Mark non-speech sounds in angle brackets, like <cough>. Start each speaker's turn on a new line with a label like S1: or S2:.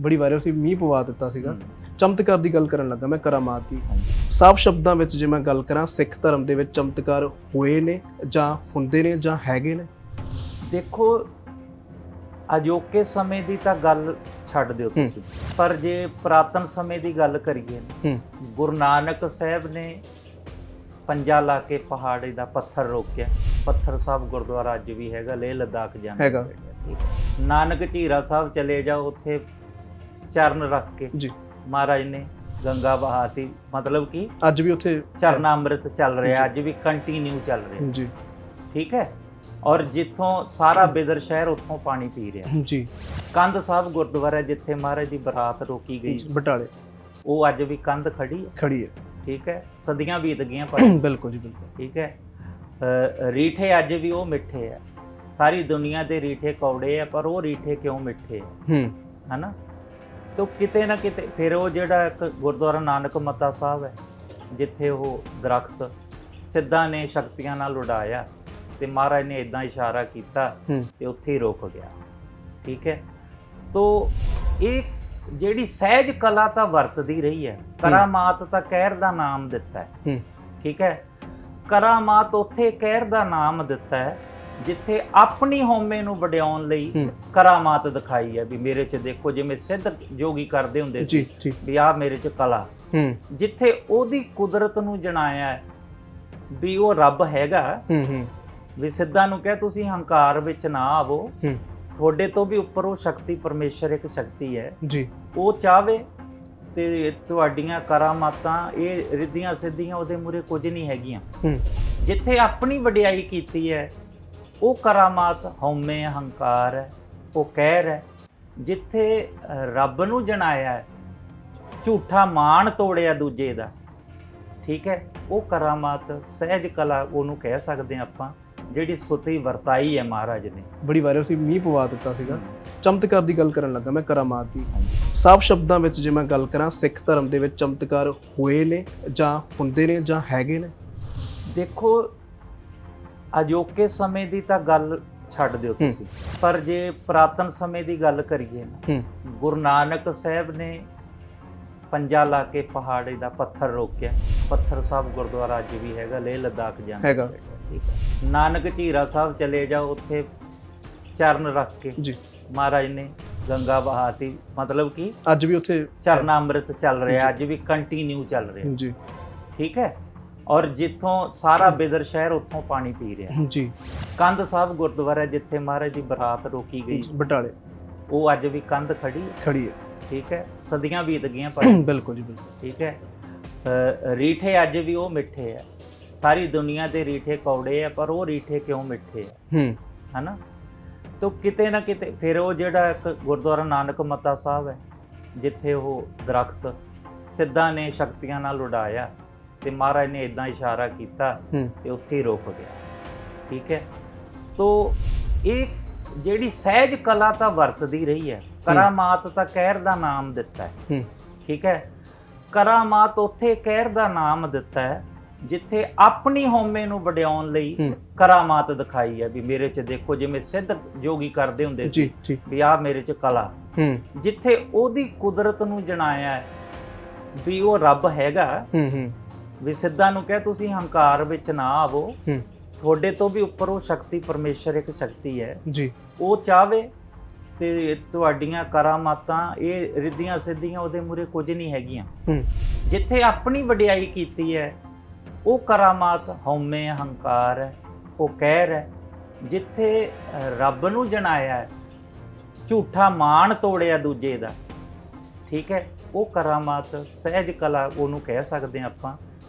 S1: ਬੜੀ ਵਾਰ ਸੀ ਮੀਂਹ ਪਵਾ ਦਿੱਤਾ ਸੀਗਾ। ਚਮਤਕਾਰ ਦੀ ਗੱਲ ਕਰਨ ਲੱਗਾ ਮੈਂ ਕਰਾਮਾਤ ਦੀ। ਸਾਫ਼ ਸ਼ਬਦਾਂ ਵਿੱਚ ਜੇ ਮੈਂ ਗੱਲ ਕਰਾਂ ਸਿੱਖ ਧਰਮ ਦੇ ਵਿੱਚ ਚਮਤਕਾਰ ਹੋਏ ਨੇ ਜਾਂ ਹੁੰਦੇ ਨੇ ਜਾਂ ਹੈਗੇ ਨੇ
S2: ਦੇਖੋ ਅਜੋਕੇ ਸਮੇਂ ਦੀ ਤਾਂ ਗੱਲ ਛੱਡ ਦਿਓ ਤੁਸੀਂ ਪਰ ਜੇ ਪੁਰਾਤਨ ਸਮੇਂ ਦੀ ਗੱਲ ਕਰੀਏ ਗੁਰੂ ਨਾਨਕ ਸਾਹਿਬ ਨੇ ਪੰਜਾ ਲਾ ਕੇ ਪਹਾੜੀ ਦਾ ਪੱਥਰ ਰੋਕਿਆ ਪੱਥਰ ਸਾਹਿਬ ਗੁਰਦੁਆਰਾ ਅੱਜ ਵੀ ਹੈਗਾ ਲੇਹ ਲਦਾਖ ਜਾਣਾ
S1: ਹੈਗਾ।
S2: ਨਾਨਕ ਝੀਰਾ ਸਾਹਿਬ ਚਲੇ ਜਾਓ ਉੱਥੇ ਚਰਨ ਰੱਖ ਕੇ
S1: ਜੀ।
S2: ਮਹਾਰਾਜ ਨੇ ਗੰਗਾ ਬਹਾਤੀ ਮਤਲਬ ਕਿ
S1: ਅੱਜ ਵੀ ਉੱਥੇ
S2: ਚਰਨਾ ਅੰਮ੍ਰਿਤ ਚੱਲ ਰਿਹਾ ਅੱਜ ਵੀ ਕੰਟੀਨਿਊ ਚੱਲ ਰਿਹਾ।
S1: ਜੀ।
S2: ਠੀਕ ਹੈ? ਔਰ ਜਿੱਥੋਂ ਸਾਰਾ ਬਿਦਰ ਸ਼ਹਿਰ ਉੱਥੋਂ ਪਾਣੀ ਪੀ ਰਿਹਾ।
S1: ਜੀ।
S2: ਕੰਧ ਸਾਹਿਬ ਗੁਰਦੁਆਰਾ ਜਿੱਥੇ ਮਹਾਰਾਜ ਦੀ ਬਰਾਤ ਰੋਕੀ ਗਈ
S1: ਬਟਾਲੇ।
S2: ਉਹ ਅੱਜ ਵੀ ਕੰਧ ਖੜੀ ਹੈ।
S1: ਖੜੀ ਹੈ।
S2: ਠੀਕ ਹੈ? ਸਦੀਆਂ ਬੀਤ ਗਈਆਂ ਪਰ <clears throat>
S1: ਬਿਲਕੁਲ ਜੀ ਬਿਲਕੁਲ।
S2: ਠੀਕ ਹੈ? ਰੀਠੇ ਅੱਜ ਵੀ ਉਹ ਮਿੱਠੇ ਆ। ਸਾਰੀ ਦੁਨੀਆ ਦੇ ਰੀਠੇ ਕੌੜੇ ਆ ਪਰ ਉਹ ਰੀਠੇ ਕਿਉਂ ਮਿੱਠੇ ਆ?
S1: ਹੂੰ।
S2: ਹਨਾ? ਤੋ ਕਿਤੇ ਨਾ ਕਿਤੇ ਫਿਰ ਉਹ ਜਿਹੜਾ ਇੱਕ ਗੁਰਦੁਆਰਾ ਨਾਨਕ ਮੱਤਾ ਸਾਹਿਬ ਹੈ ਜਿੱਥੇ ਉਹ ਦਰਖਤ ਸਿੱਧਾਂ ਨੇ ਸ਼ਕਤੀਆਂ ਨਾਲ ਉਡਾਇਆ ਤੇ ਮਹਾਰਾਜ ਨੇ ਇਦਾਂ ਇਸ਼ਾਰਾ ਕੀਤਾ ਤੇ ਉੱਥੇ ਹੀ ਰੁਕ ਗਿਆ। ਠੀਕ ਹੈ? ਤੋ ਇਹ ਜਿਹੜੀ ਸਹਿਜ ਕਲਾ ਤਾਂ ਵਰਤਦੀ ਰਹੀ ਹੈ। ਕਰਾਮਾਤ ਤਾਂ ਕਹਿਰ ਦਾ ਨਾਮ ਦਿੱਤਾ ਹੂੰ। ਠੀਕ ਹੈ? ਕਰਾਮਾਤ ਉੱਥੇ ਕਹਿਰ ਦਾ ਨਾਮ ਦਿੱਤਾ ਹੈ ਜਿੱਥੇ ਆਪਣੀ ਹਉਮੈ ਨੂੰ ਵਡਿਆਉਣ ਲਈ ਕਰਾਮਾਤ ਦਿਖਾਈ ਹੈ ਵੀ ਮੇਰੇ 'ਚ ਦੇਖੋ ਜਿਵੇਂ ਸਿੱਧ ਯੋਗੀ ਕਰਦੇ ਹੁੰਦੇ ਸੀ ਵੀ ਆਹ ਮੇਰੇ 'ਚ ਕਲਾ। ਜਿੱਥੇ ਉਹਦੀ ਕੁਦਰਤ ਨੂੰ ਜਣਾਇਆ ਹੈ ਵੀ ਉਹ ਰੱਬ ਹੈਗਾ। ਵੀ ਸਿੱਧਾਂ ਨੂੰ ਕਹਿ ਤੁਸੀਂ ਹੰਕਾਰ ਵਿੱਚ ਨਾ ਆਵੋ। ਤੁਹਾਡੇ ਤੋਂ ਵੀ ਉੱਪਰ ਉਹ ਸ਼ਕਤੀ ਪਰਮੇਸ਼ਰ ਇੱਕ ਸ਼ਕਤੀ ਹੈ।
S1: ਜੀ।
S2: ਉਹ ਚਾਵੇ ਤੇ ਤੁਹਾਡੀਆਂ ਕਰਾਮਾਤਾਂ ਇਹ ਰਿੱਧੀਆਂ ਸਿੱਧੀਆਂ ਉਹਦੇ ਮੂਰੇ ਕੁਝ ਨਹੀਂ ਹੈਗੀਆਂ। ਜਿੱਥੇ ਆਪਣੀ ਵਡਿਆਈ ਕੀਤੀ ਹੈ ਉਹ ਕਰਾਮਾਤ ਹਉਮੈ ਹੰਕਾਰ ਹੈ ਉਹ ਕਹਿਰ ਹੈ। ਜਿੱਥੇ ਰੱਬ ਨੂੰ ਜਣਾਇਆ ਹੈ ਝੂਠਾ ਮਾਣ ਤੋੜਿਆ ਦੂਜੇ ਦਾ ਠੀਕ ਹੈ? ਉਹ ਕਰਾਮਾਤ ਸਹਿਜ ਕਲਾ ਉਹਨੂੰ ਕਹਿ ਸਕਦੇ ਆਪਾਂ ਜਿਹੜੀ ਸੁਤੀ ਵਰਤਾਈ ਹੈ ਮਹਾਰਾਜ ਨੇ।
S1: ਬੜੀ ਵਾਰ ਸੀ ਮੀਂਹ ਪਵਾ ਦਿੱਤਾ ਸੀਗਾ। ਚਮਤਕਾਰ ਦੀ ਗੱਲ ਕਰਨ ਲੱਗਾ ਮੈਂ ਕਰਾਮਾਤ ਦੀ। ਸਾਫ਼ ਸ਼ਬਦਾਂ ਵਿੱਚ ਜੇ ਮੈਂ ਗੱਲ ਕਰਾਂ ਸਿੱਖ ਧਰਮ ਦੇ ਵਿੱਚ ਚਮਤਕਾਰ ਹੋਏ ਨੇ ਜਾਂ ਹੁੰਦੇ ਨੇ ਜਾਂ ਹੈਗੇ ਨੇ।
S2: ਦੇਖੋ ਅਜੋਕੇ ਸਮੇਂ ਦੀ ਤਾਂ ਗੱਲ ਛੱਡ ਦਿਓ ਤੁਸੀਂ। ਪਰ ਜੇ ਪੁਰਾਤਨ ਸਮੇਂ ਦੀ ਗੱਲ ਕਰੀਏ ਨਾ ਗੁਰੂ ਨਾਨਕ ਸਾਹਿਬ ਨੇ ਪੰਜਾ ਲਾ ਕੇ ਪਹਾੜੀ ਦਾ ਪੱਥਰ ਰੋਕਿਆ। ਪੱਥਰ ਸਾਹਿਬ ਗੁਰਦੁਆਰਾ ਅੱਜ ਵੀ ਹੈਗਾ ਲੇਹ ਲਦਾਖ ਜਾਣਾ
S1: ਹੈਗਾ।
S2: ਨਾਨਕ ਝੀਰਾ ਸਾਹਿਬ ਚਲੇ ਜਾਓ ਉੱਥੇ ਚਰਨ ਰੱਖ ਕੇ।
S1: ਜੀ।
S2: ਮਹਾਰਾਜ ਨੇ ਗੰਗਾ ਬਹਾਤੀ ਮਤਲਬ ਕਿ
S1: ਅੱਜ ਵੀ ਉੱਥੇ
S2: ਚਰਨਾ ਅੰਮ੍ਰਿਤ ਚੱਲ ਰਿਹਾ ਅੱਜ ਵੀ ਕੰਟੀਨਿਊ ਚੱਲ ਰਿਹਾ।
S1: ਜੀ।
S2: ਠੀਕ ਹੈ? ਔਰ ਜਿੱਥੋਂ ਸਾਰਾ ਬਿਦਰ ਸ਼ਹਿਰ ਉੱਥੋਂ ਪਾਣੀ ਪੀ ਰਿਹਾ
S1: ਜੀ।
S2: ਕੰਧ ਸਾਹਿਬ ਗੁਰਦੁਆਰਾ ਜਿੱਥੇ ਮਹਾਰਾਜ ਦੀ ਬਰਾਤ ਰੋਕੀ ਗਈ
S1: ਬਟਾਲੇ।
S2: ਉਹ ਅੱਜ ਵੀ ਕੰਧ ਖੜੀ ਹੈ।
S1: ਖੜੀ ਹੈ।
S2: ਠੀਕ ਹੈ ਸਦੀਆਂ ਬੀਤ ਗਈਆਂ ਪਰ <clears throat>
S1: ਬਿਲਕੁਲ ਜੀ ਬਿਲਕੁਲ।
S2: ਠੀਕ ਹੈ ਰੀਠੇ ਅੱਜ ਵੀ ਉਹ ਮਿੱਠੇ ਆ ਸਾਰੀ ਦੁਨੀਆ ਦੇ ਰੀਠੇ ਕੌੜੇ ਆ ਪਰ ਉਹ ਰੀਠੇ ਕਿਉਂ ਮਿੱਠੇ ਆ
S1: ਹੂੰ।
S2: ਹਨਾ? ਤੋ ਕਿਤੇ ਨਾ ਕਿਤੇ ਫਿਰ ਉਹ ਜਿਹੜਾ ਇੱਕ ਗੁਰਦੁਆਰਾ ਨਾਨਕ ਮੱਤਾ ਸਾਹਿਬ ਹੈ ਜਿੱਥੇ ਉਹ ਦਰਖਤ ਸਿੱਧਾਂ ਨੇ ਸ਼ਕਤੀਆਂ ਨਾਲ ਉਡਾਇਆ ਤੇ ਮਹਾਰਾਜ ਨੇ ਇਦਾਂ ਇਸ਼ਾਰਾ ਕੀਤਾ ਤੇ ਉੱਥੇ ਹੀ ਰੁਕ ਗਿਆ। ਠੀਕ ਹੈ? ਤੋ ਇਹ ਜਿਹੜੀ ਸਹਿਜ ਕਲਾ ਤਾਂ ਵਰਤਦੀ ਰਹੀ ਹੈ। ਕਰਾਮਾਤ ਤਾਂ ਕਹਿਰ ਦਾ ਨਾਮ ਦਿੱਤਾ ਹੈ। ਠੀਕ ਹੈ? ਕਰਾਮਾਤ ਉੱਥੇ ਕਹਿਰ ਦਾ ਨਾਮ ਦਿੱਤਾ ਹੈ ਜਿੱਥੇ ਆਪਣੀ ਹਉਮੈ ਨੂੰ ਵਡਿਆਉਣ ਲਈ ਕਰਾਮਾਤ ਦਿਖਾਈ ਹੈ ਵੀ ਮੇਰੇ 'ਚ ਦੇਖੋ ਜਿਵੇਂ ਸਿੱਧ ਯੋਗੀ ਕਰਦੇ ਹੁੰਦੇ ਸੀ ਵੀ ਆਹ ਮੇਰੇ 'ਚ ਕਲਾ। ਜਿੱਥੇ ਉਹਦੀ ਕੁਦਰਤ ਨੂੰ ਜਣਾਇਆ ਵੀ ਉਹ ਰੱਬ ਹੈਗਾ।
S1: ਹੂੰ ਹੂੰ।
S2: ਵੀ ਸਿੱਧਾਂ ਨੂੰ ਕਹਿ ਤੁਸੀਂ ਹੰਕਾਰ ਵਿੱਚ ਨਾ ਆਵੋ। ਤੁਹਾਡੇ ਤੋਂ ਵੀ ਉੱਪਰ ਉਹ ਸ਼ਕਤੀ ਪਰਮੇਸ਼ਰ ਇੱਕ ਸ਼ਕਤੀ ਹੈ।
S1: ਜੀ।
S2: ਉਹ ਚਾਵੇ ਤੇ ਤੁਹਾਡੀਆਂ ਕਰਾਮਾਤਾਂ ਇਹ ਰਿੱਧੀਆਂ ਸਿੱਧੀਆਂ ਉਹਦੇ ਮੂਰੇ ਕੁਝ ਨਹੀਂ ਹੈਗੀਆਂ। ਜਿੱਥੇ ਆਪਣੀ ਵਡਿਆਈ ਕੀਤੀ ਹੈ ਉਹ ਕਰਾਮਾਤ ਹਉਮੈ ਹੰਕਾਰ ਹੈ ਉਹ ਕਹਿਰ ਹੈ। ਜਿੱਥੇ ਰੱਬ ਨੂੰ ਜਣਾਇਆ ਹੈ ਝੂਠਾ ਮਾਣ ਤੋੜਿਆ ਦੂਜੇ ਦਾ। ਠੀਕ ਹੈ ਉਹ ਕਰਾਮਾਤ ਸਹਿਜ ਕਲਾ ਉਹਨੂੰ ਕਹਿ ਸਕਦੇ ਆਪਾਂ।